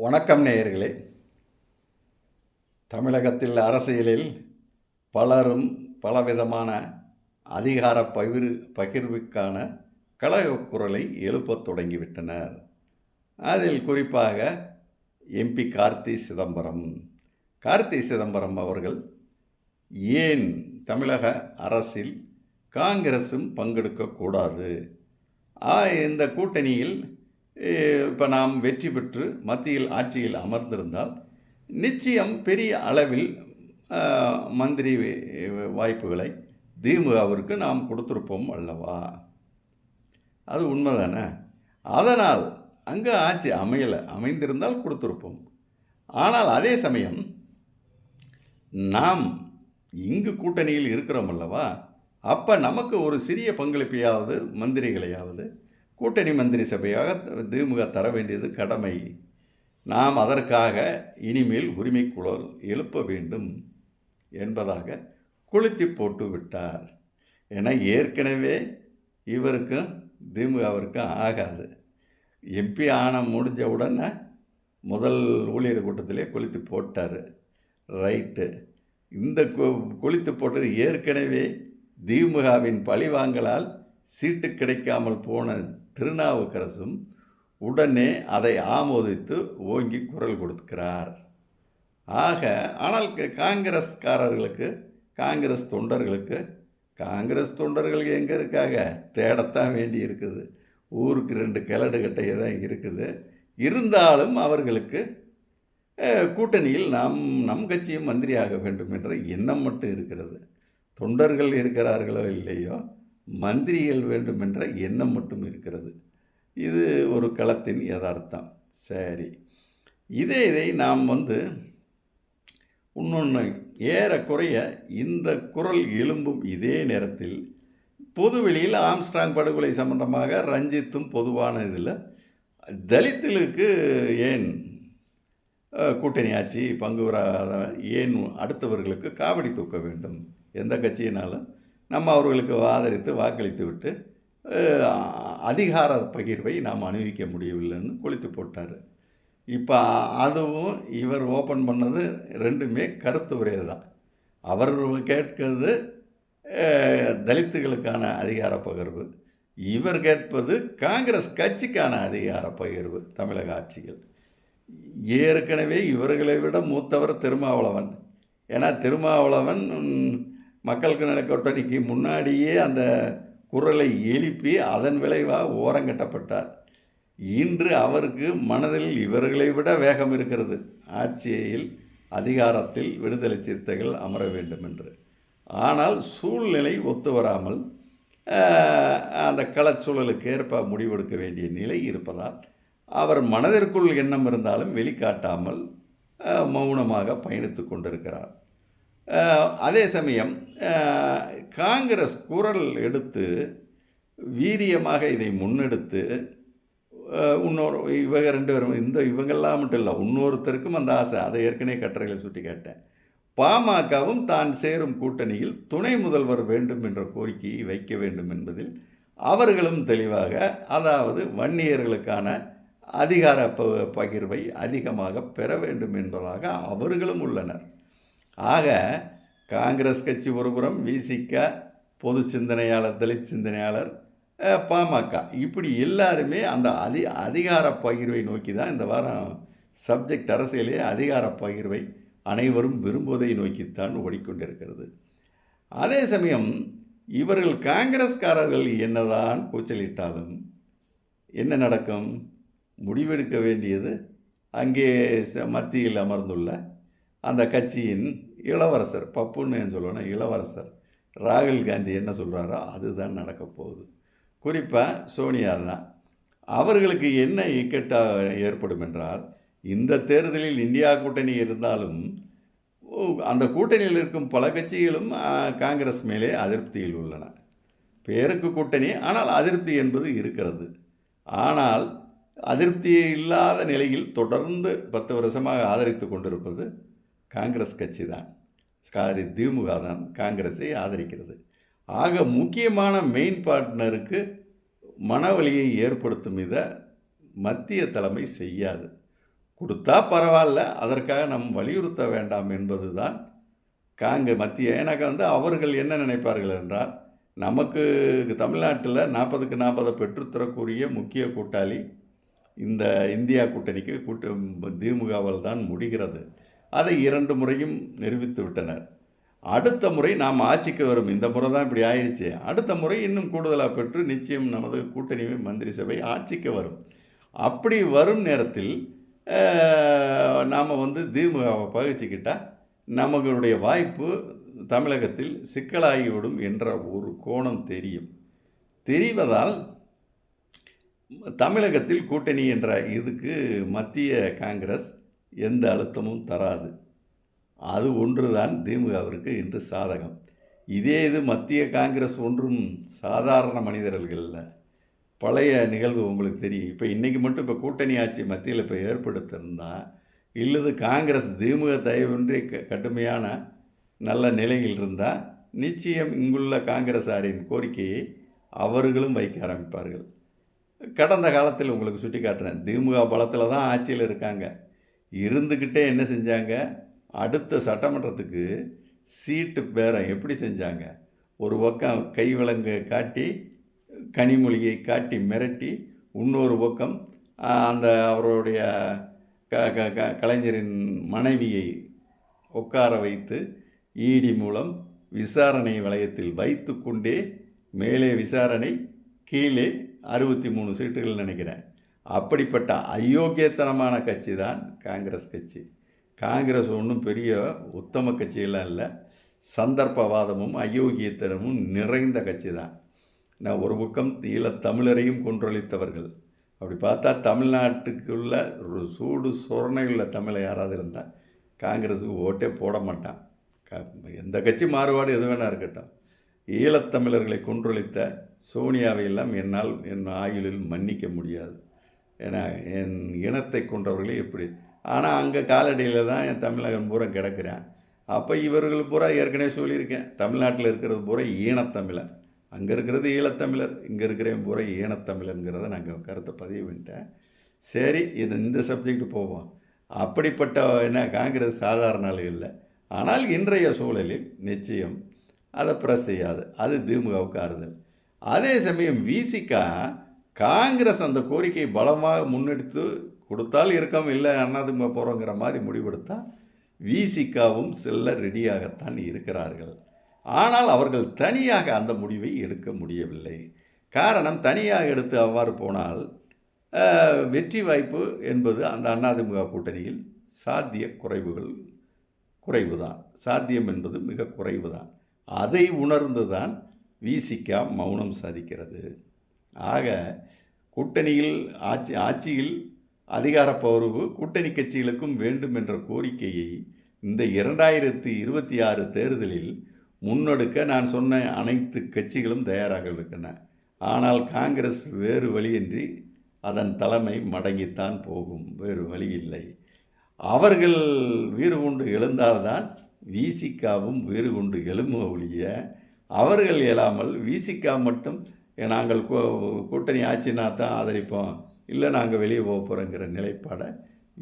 வணக்கம் நேயர்களே. தமிழகத்தில் அரசியலில் பலரும் பலவிதமான அதிகார பகிர் பகிர்வுக்கான கழக குரலை எழுப்பத் தொடங்கிவிட்டனர். அதில் குறிப்பாக எம்பி கார்த்தி சிதம்பரம். கார்த்தி சிதம்பரம் அவர்கள் ஏன் தமிழக அரசில் காங்கிரஸும் பங்கெடுக்கக்கூடாது ஆ, இந்த கூட்டணியில் இப்போ நாம் வெற்றி பெற்று மத்தியில் ஆட்சியில் அமர்ந்திருந்தால் நிச்சயம் பெரிய அளவில் மந்திரி வாய்ப்புகளை திமுகவிற்கு நாம் கொடுத்துருப்போம் அல்லவா? அது உண்மைதானே? அதனால் அங்கே ஆட்சி அமையலை அமைந்திருந்தால் கொடுத்துருப்போம். ஆனால் அதே சமயம் நாம் இங்கு கூட்டணியில் இருக்கிறோம் அல்லவா? அப்போ நமக்கு ஒரு சிறிய பங்களிப்பையாவது மந்திரிகளையாவது கூட்டணி மந்திரி சபையாக திமுக தர வேண்டியது கடமை. நாம் அதற்காக இனிமேல் உரிமைக்குழல் எழுப்ப வேண்டும் என்பதாக கொளுத்தி போட்டு விட்டார். ஏன்னா ஏற்கனவே இவருக்கும் திமுகவிற்கும் ஆகாது. எம்பி ஆன முடிஞ்ச உடனே முதல் ஊழியர் கூட்டத்திலே கொளுத்தி போட்டார். ரைட்டு. இந்த கொளுத்து போட்டது ஏற்கனவே திமுகவின் பழிவாங்கலால் சீட்டு கிடைக்காமல் போன திருநாவுக்கரசும் உடனே அதை ஆமோதித்து ஓங்கி குரல் கொடுக்கிறார். ஆக ஆனால் க- காங்கிரஸ்காரர்களுக்கு காங்கிரஸ் தொண்டர்களுக்கு காங்கிரஸ் தொண்டர்கள் எங்கே இருக்காங்க? தேடத்தான் வேண்டி இருக்குது ஊருக்கு ரெண்டு கிளடு கட்டையை தான் இருக்குது. இருந்தாலும் அவர்களுக்கு கூட்டணியில் நாம் நம் கட்சியும் மந்திரியாக வேண்டும் என்ற எண்ணம் மட்டும் இருக்கிறது. தொண்டர்கள் இருக்கிறார்களோ இல்லையோ மந்திரிகள் வேண்டும் என்ற எண்ணம் மட்டும் இருக்கிறது. இது ஒரு களத்தின் யதார்த்தம். சரி. இதே இதை நாம் வந்து இன்னொன்று ஏறக்குறைய இந்த குரல் எழும்பும் இதே நேரத்தில் பொதுவெளியில் ஆம்ஸ்ட்ராங் படுகொலை சம்பந்தமாக ரஞ்சித்தும் பொதுவான இதில் தலித்துகளுக்கு ஏன் கூட்டணி ஆட்சி பங்கு வராத ஏன் அடுத்தவர்களுக்கு காவடி தூக்க வேண்டும்? எந்த கட்சியினாலும் நம்ம அவர்களுக்கு ஆதரித்து வாக்களித்து விட்டு அதிகார பகிர்வை நாம் அணிவிக்க முடியவில்லைன்னு கொளுத்து போட்டார். இப்போ அதுவும் இவர் ஓப்பன் பண்ணது ரெண்டுமே கருத்து உரை தான் அவர் கேட்கிறது தலித்துகளுக்கான அதிகார பகிர்வு இவர் கேட்பது காங்கிரஸ் கட்சிக்கான அதிகார பகிர்வு தமிழக ஆட்சிகள் ஏற்கனவே இவர்களை விட மூத்தவர் திருமாவளவன். ஏன்னா திருமாவளவன் மக்களுக்கு நடக்க கூட்டணிக்கு முன்னாடியே அந்த குரலை எழுப்பி அதன் விளைவாக ஓரங்கட்டப்பட்டார் இன்று அவருக்கு மனதில் இவர்களை விட வேகம் இருக்கிறது. ஆட்சியில் அதிகாரத்தில் விடுதலை சிறுத்தைகள் அமர வேண்டும் என்று ஆனால் சூழ்நிலை ஒத்து வராமல் அந்த களச்சூழலுக்கு ஏற்ப முடிவெடுக்க வேண்டிய நிலை இருப்பதால் அவர் மனதிற்குள் எண்ணம் இருந்தாலும் வெளிக்காட்டாமல் மௌனமாக பயணித்து கொண்டிருக்கிறார். அதே சமயம் காங்கிரஸ் குரல் எடுத்து வீரியமாக இதை முன்னெடுத்து இன்னொரு இவங்க ரெண்டு பேரும் இந்த இவங்கெல்லாம் மட்டும் இல்லை இன்னொருத்தருக்கும் அந்த ஆசை அதை ஏற்கனவே கட்டுரைகளை சுட்டி காட்டேன். பாமகவும் தான் சேரும் கூட்டணியில் துணை முதல்வர் வேண்டும் என்ற கோரிக்கையை வைக்க வேண்டும் என்பதில் அவர்களும் தெளிவாக அதாவது வன்னியர்களுக்கான அதிகார ப பகிர்வை அதிகமாக பெற வேண்டும் என்பதாக அவர்களும் உள்ளனர். ஆக காங்கிரஸ் கட்சி ஒருபுறம் விசிக பொது சிந்தனையாளர் தலித் சிந்தனையாளர் பாமக. இப்படி எல்லாருமே அந்த அதி அதிகார பகிர்வை நோக்கி தான் இந்த வாரம் சப்ஜெக்ட் அரசியலே அதிகார பகிர்வை அனைவரும் விரும்புவதை நோக்கித்தான் ஓடிக்கொண்டிருக்கிறது. அதே சமயம் இவர்கள் காங்கிரஸ்காரர்கள் என்னதான் கூச்சலிட்டாலும் என்ன நடக்கும்? முடிவெடுக்க வேண்டியது அங்கே ச- மத்தியில் அமர்ந்துள்ள அந்த கட்சியின் இளவரசர் பப்புன்னு ஏன் சொல்லணும் இளவரசர் ராகுல் காந்தி என்ன சொல்கிறாரோ அதுதான் நடக்கப் போகுது. குறிப்பாக சோனியா தான். அவர்களுக்கு என்ன இக்கட்டாக ஏற்படும் என்றால் இந்த தேர்தலில் இந்தியா கூட்டணி இருந்தாலும் அந்த கூட்டணியில் இருக்கும் பல கட்சிகளும் காங்கிரஸ் மேலே அதிருப்தியில் உள்ளன. பேருக்கு கூட்டணி ஆனால் அதிருப்தி என்பது இருக்கிறது. ஆனால் அதிருப்தி இல்லாத நிலையில் தொடர்ந்து பத்து வருஷமாக ஆதரித்து கொண்டிருப்பது காங்கிரஸ் கட்சி தான். சாரி திமுக தான் காங்கிரஸை ஆதரிக்கிறது. ஆக முக்கியமான மெயின் பார்ட்னருக்கு மனவழியை ஏற்படுத்தும் இதை மத்திய தலைமை செய்யாது. கொடுத்தா பரவாயில்ல அதற்காக நம் வலியுறுத்த வேண்டாம் என்பது தான் காங்க மத்திய எனக்கு வந்து அவர்கள் என்ன நினைப்பார்கள் என்றால் நமக்கு தமிழ்நாட்டில் நாற்பதுக்கு நாற்பதை பெற்றுத்தரக்கூடிய முக்கிய கூட்டாளி இந்த இந்தியா கூட்டணிக்கு கூட்ட திமுகவால் தான் முடிகிறது. அதை இரண்டு முறையும் நிரூபித்து விட்டனர். அடுத்த முறை நாம் ஆட்சிக்கு வரும். இந்த முறை தான் இப்படி ஆயிடுச்சு அடுத்த முறை இன்னும் கூடுதலாக பெற்று நிச்சயம் நமது கூட்டணி மந்திரி சபை ஆட்சிக்கு வரும். அப்படி வரும் நேரத்தில் நாம் வந்து திமுகவை பகிர்ச்சிக்கிட்டால் நமகளுடைய வாய்ப்பு தமிழகத்தில் சிக்கலாகிவிடும் என்ற ஒரு கோணம் தெரியும். தெரிவதால் தமிழகத்தில் கூட்டணி என்ற இதுக்கு மத்திய காங்கிரஸ் எந்த அழுத்தமும் தராது. அது ஒன்றுதான் திமுகவிற்கு இன்று சாதகம். இதே இது மத்திய காங்கிரஸ் ஒன்றும் சாதாரண மனிதர்கள் இல்லை பழைய நிகழ்வு உங்களுக்கு தெரியும். இப்போ இன்றைக்கி மட்டும் இப்போ கூட்டணி ஆட்சி மத்தியில் இப்போ ஏற்படுத்தியிருந்தால் இல்லது காங்கிரஸ் திமுக தயவின்றி க கடுமையான நல்ல நிலையில் இருந்தால் நிச்சயம் இங்குள்ள காங்கிரஸாரின் கோரிக்கையை அவர்களும் வைக்க ஆரம்பிப்பார்கள். கடந்த காலத்தில் உங்களுக்கு சுட்டி காட்டுறேன் திமுக பலத்தில் தான் ஆட்சியில் இருக்காங்க. இருந்துக்கிட்டே என்ன செஞ்சாங்க? அடுத்த சட்டமன்றத்துக்கு சீட்டு பேரம் எப்படி செஞ்சாங்க? ஒரு பக்கம் கைவிலங்கு காட்டி கனிமொழியை காட்டி மிரட்டி இன்னொரு பக்கம் அந்த அவருடைய க க க கலைஞரின் மனைவியை உட்கார வைத்து ஈடி மூலம் விசாரணை வளையத்தில் வைத்து கொண்டே மேலே விசாரணை கீழே அறுபத்தி மூணு சீட்டுகள் நினைக்கிறேன். அப்படிப்பட்ட அயோக்கியத்தனமான கட்சி தான் காங்கிரஸ் கட்சி. காங்கிரஸ் ஒன்றும் பெரிய உத்தம கட்சியெல்லாம் இல்லை. சந்தர்ப்பவாதமும் அயோக்கியத்தனமும் நிறைந்த கட்சி தான். நான் ஒரு பக்கம் ஈழத்தமிழரையும் கொன்றொழித்தவர்கள். அப்படி பார்த்தா தமிழ்நாட்டுக்குள்ள ஒரு சூடு சொரணையுள்ள தமிழை யாராவது இருந்தால் காங்கிரஸுக்கு ஓட்டே போட மாட்டான். க எந்த கட்சி மாறுபாடு எது வேணா இருக்கட்டும். ஈழத்தமிழர்களை கொன்றொழித்த சோனியாவை எல்லாம் என்னால் என் ஆயுளில் மன்னிக்க முடியாது. ஏன்னா என் இனத்தை கொன்றவர்களே எப்படி ஆனால் அங்கே காலடியில் தான் என் தமிழகம் பூரா கிடக்கிறேன். அப்போ இவர்கள் பூரா ஏற்கனவே சொல்லியிருக்கேன். தமிழ்நாட்டில் இருக்கிறது பூரா ஈனத்தமிழன் அங்கே இருக்கிறது ஈழத்தமிழர். இங்கே இருக்கிறவன் பூரா ஈனத்தமிழருங்கிறத நாங்கள் கருத்தை பதிவு பண்ணிட்டேன். சரி இது இந்த சப்ஜெக்ட் போவோம். அப்படிப்பட்ட என்ன காங்கிரஸ் சாதாரண ஆள் இல்லை. ஆனால் இன்றைய சூழலில் நிச்சயம் அதை ப்ரெஸ் செய்யாது. அது திமுகவுக்கு ஆறுதல். அதே சமயம் விசிகா காங்கிரஸ் அந்த கோரிக்கையை பலமாக முன்னெடுத்து கொடுத்தால் இருக்கோம் இல்லை அண்ணாதுங்க போகிறோங்கிற மாதிரி முடிவெடுத்தா விசிகாவும் செல்ல ரெடியாகத்தான் இருக்கிறார்கள். ஆனால் அவர்கள் தனியாக அந்த முடிவை எடுக்க முடியவில்லை. காரணம் தனியாக எடுத்து அவ்வாறு போனால் வெற்றி வாய்ப்பு என்பது அந்த அதிமுக கூட்டணியில் சாத்திய குறைவுகள் குறைவு தான் சாத்தியம் என்பது மிக குறைவு தான் அதை உணர்ந்து தான் விசிகா மௌனம் சாதிக்கிறது. ஆக கூட்டணியில் ஆட்சி ஆட்சியில் அதிகார பௌர்வு கூட்டணி கட்சிகளுக்கும் வேண்டும் என்ற கோரிக்கையை இந்த இரண்டாயிரத்தி இருபத்தி ஆறு தேர்தலில் முன்னெடுக்க நான் சொன்ன அனைத்து கட்சிகளும் தயாராக இருக்கின்றன. ஆனால் காங்கிரஸ் வேறு வழியின்றி அதன் தலைமை மடங்கித்தான் போகும். வேறு வழி இல்லை. அவர்கள் வீறு கொண்டு எழுந்தால்தான் விசிகாவும் வீறு கொண்டு எழும ஒழிய அவர்கள் இயலாமல் விசிகா மட்டும் நாங்கள் கூட்டணி ஆட்சினா தான் ஆதரிப்போம். இல்லை நாங்கள் வெளியே போக போகிறோங்கிற நிலைப்பாடை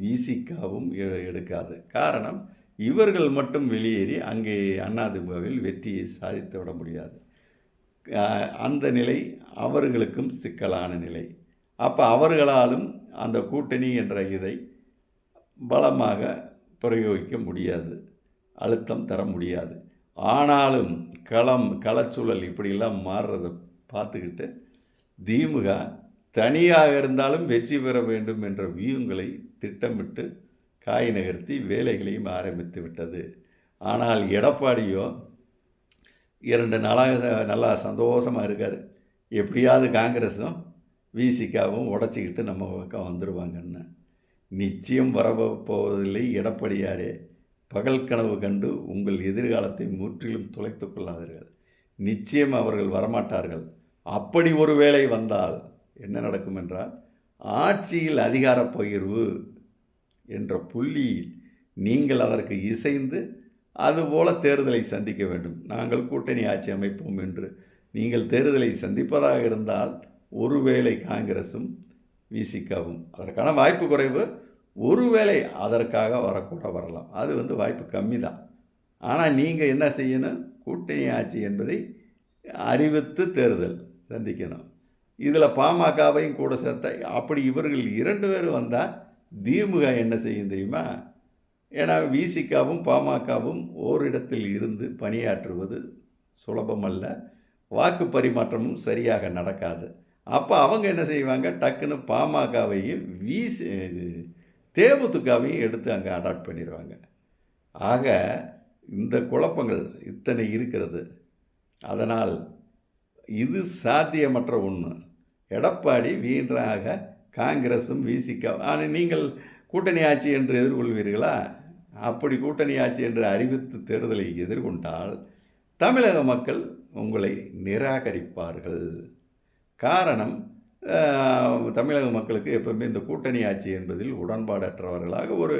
விசிகாவும் எடுக்காது. காரணம் இவர்கள் மட்டும் வெளியேறி அங்கே அண்ணாதிமுகவில் வெற்றியை சாதித்து விட முடியாது. அந்த நிலை அவர்களுக்கும் சிக்கலான நிலை. அப்போ அவர்களாலும் அந்த கூட்டணி என்ற இதை பலமாக பிரயோகிக்க முடியாது. அழுத்தம் தர முடியாது. ஆனாலும் களம் களச்சூழல் இப்படியெல்லாம் மாறுறதை பார்த்துக்கிட்டு திமுக தனியாக இருந்தாலும் வெற்றி பெற வேண்டும் என்ற வியூங்களை திட்டமிட்டு காய் நகர்த்தி வேலைகளையும் ஆரம்பித்து விட்டது. ஆனால் எடப்பாடியோ இரண்டு நாளாக நல்லா சந்தோஷமாக இருக்கார். எப்படியாவது காங்கிரஸும் விசிகாவும் உடச்சிக்கிட்டு நம்ம பக்கம் வந்துடுவாங்கன்னு நிச்சயம் வரப்போவதில்லை எடப்பாடியாரே. பகல் கனவு கண்டு உங்கள் எதிர்காலத்தை முற்றிலும் துளைத்து கொள்ளாதீர்கள். நிச்சயம் அவர்கள் வரமாட்டார்கள். அப்படி ஒரு வேளை வந்தால் என்ன நடக்கும் என்றால் ஆட்சியில் அதிகார பகிர்வு என்ற புள்ளியில் நீங்கள் அதற்கு இசைந்து அதுபோல தேர்தலை சந்திக்க வேண்டும். நாங்கள் கூட்டணி ஆட்சி அமைப்போம் என்று நீங்கள் தேர்தலை சந்திப்பதாக இருந்தால் ஒருவேளை காங்கிரஸும் விசிகாவும். அதற்கான வாய்ப்பு குறைவு ஒருவேளை அதற்காக வரக்கூட வரலாம். அது வந்து வாய்ப்பு கம்மி தான் ஆனால் நீங்கள் என்ன செய்யணும்? கூட்டணி ஆட்சி என்பதை அறிவித்து தேர்தல். சந்திக்கணும். இதில் பாமகவையும் கூட சேர்த்தா அப்படி இவர்கள் இரண்டு பேரும் வந்தால் திமுக என்ன செய்யும் தெரியுமா? ஏன்னா விசிகாவும் பாமகவும் ஓரிடத்தில் இருந்து பணியாற்றுவது சுலபமல்ல. வாக்கு பரிமாற்றமும் சரியாக நடக்காது. அப்போ அவங்க என்ன செய்வாங்க? டக்குன்னு பாமகவையும் விசி இது தேமுதிகவையும் எடுத்து அங்கே அடாப்ட் பண்ணிடுவாங்க ஆக இந்த குழப்பங்கள் இத்தனை இருக்கிறது. அதனால் இது சாத்தியமற்ற ஒன்று எடப்பாடி வீணாக காங்கிரஸும் விசிக ஆனால் நீங்கள் கூட்டணி ஆட்சி என்று எதிர்கொள்வீர்களா? அப்படி கூட்டணி ஆட்சி என்று அறிவித்து தேர்தலை எதிர்கொண்டால் தமிழக மக்கள் உங்களை நிராகரிப்பார்கள். காரணம் தமிழக மக்களுக்கு எப்பவுமே இந்த கூட்டணி ஆட்சி என்பதில் உடன்பாடற்றவர்களாக ஒரு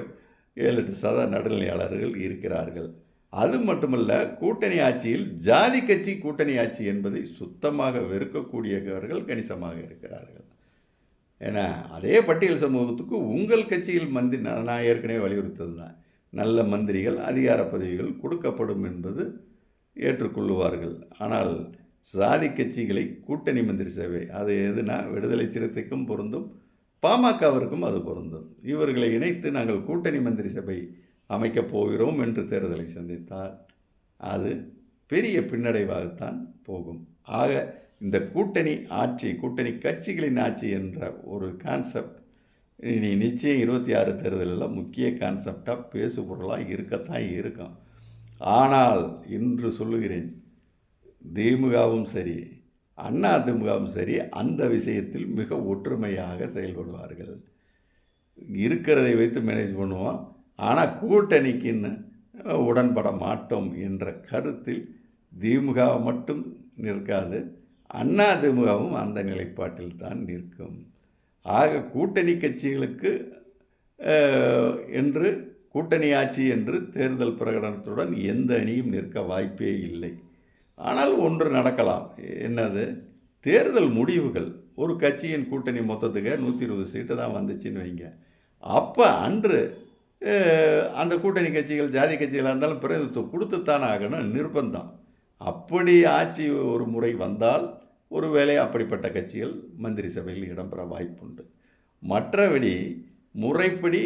ஏழு எட்டு சத நடுநிலையாளர்கள் இருக்கிறார்கள். அது மட்டுமல்ல கூட்டணி ஆட்சியில் ஜாதி கட்சி கூட்டணி ஆட்சி என்பதை சுத்தமாக வெறுக்கக்கூடியவர்கள் கணிசமாக இருக்கிறார்கள். ஏன்னா அதே பட்டியல் சமூகத்துக்கு உங்கள் கட்சியில் மந்திரி நான் நான் ஏற்கனவே வலியுறுத்தது தான் நல்ல மந்திரிகள் அதிகார பதவிகள் கொடுக்கப்படும் என்பது ஏற்றுக்கொள்ளுவார்கள். ஆனால் சாதி கட்சிகளை கூட்டணி மந்திரி சேவை அது எதுனா விடுதலை சிறுத்தைக்கும் பொருந்தும் பாமகவிற்கும் அது பொருந்தும். இவர்களை இணைத்து நாங்கள் கூட்டணி மந்திரி சபை அமைக்கப் போகிறோம் என்று தேர்தலை சந்தித்தால் அது பெரிய பின்னடைவாகத்தான் போகும். ஆக இந்த கூட்டணி ஆட்சி கூட்டணி கட்சிகளின் ஆட்சி என்ற ஒரு கான்செப்ட் இனி நிச்சயம் இருபத்தி ஆறு தேர்தலில் முக்கிய கான்செப்டாக பேசு பொருளாக இருக்கத்தான் இருக்கும். ஆனால் இன்று சொல்லுகிறேன் திமுகவும் சரி அண்ணா திமுகவும் சரி அந்த விஷயத்தில் மிக ஒற்றுமையாக செயல்படுவார்கள். இருக்கிறதை வைத்து மேனேஜ் பண்ணுவோம். ஆனால் கூட்டணிக்குன்னு உடன்பட மாட்டோம் என்ற கருத்தில் திமுக மட்டும் நிற்காது அண்ணா திமுகவும் அந்த நிலைப்பாட்டில் தான் நிற்கும். ஆக கூட்டணி கட்சிகளுக்கு என்று கூட்டணி ஆட்சி என்று தேர்தல் பிரகடனத்துடன் எந்த அணியும் நிற்க வாய்ப்பே இல்லை. ஆனால் ஒன்று நடக்கலாம். என்னது? தேர்தல் முடிவுகள். ஒரு கட்சியின் கூட்டணி மொத்தத்துக்கு நூற்றி இருபது சீட்டு தான் வந்துச்சுன்னு வைங்க. அப்போ அன்று அந்த கூட்டணி கட்சிகள் ஜாதி கட்சிகளாக இருந்தாலும் பிரதிநிதித்துவம் கொடுத்துத்தானே ஆகணும் நிர்பந்தம். அப்படி ஆட்சி ஒரு முறை வந்தால் ஒருவேளை அப்படிப்பட்ட கட்சிகள் மந்திரி சபையில் இடம்பெற வாய்ப்புண்டு. மற்றபடி முறைப்படி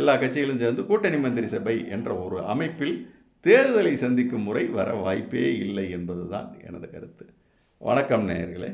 எல்லா கட்சிகளும் சேர்ந்து கூட்டணி மந்திரி சபை என்ற ஒரு அமைப்பில் தேர்தலை சந்திக்கும் முறை வர வாய்ப்பே இல்லை என்பதுதான் எனது கருத்து. வணக்கம் நேயர்களே.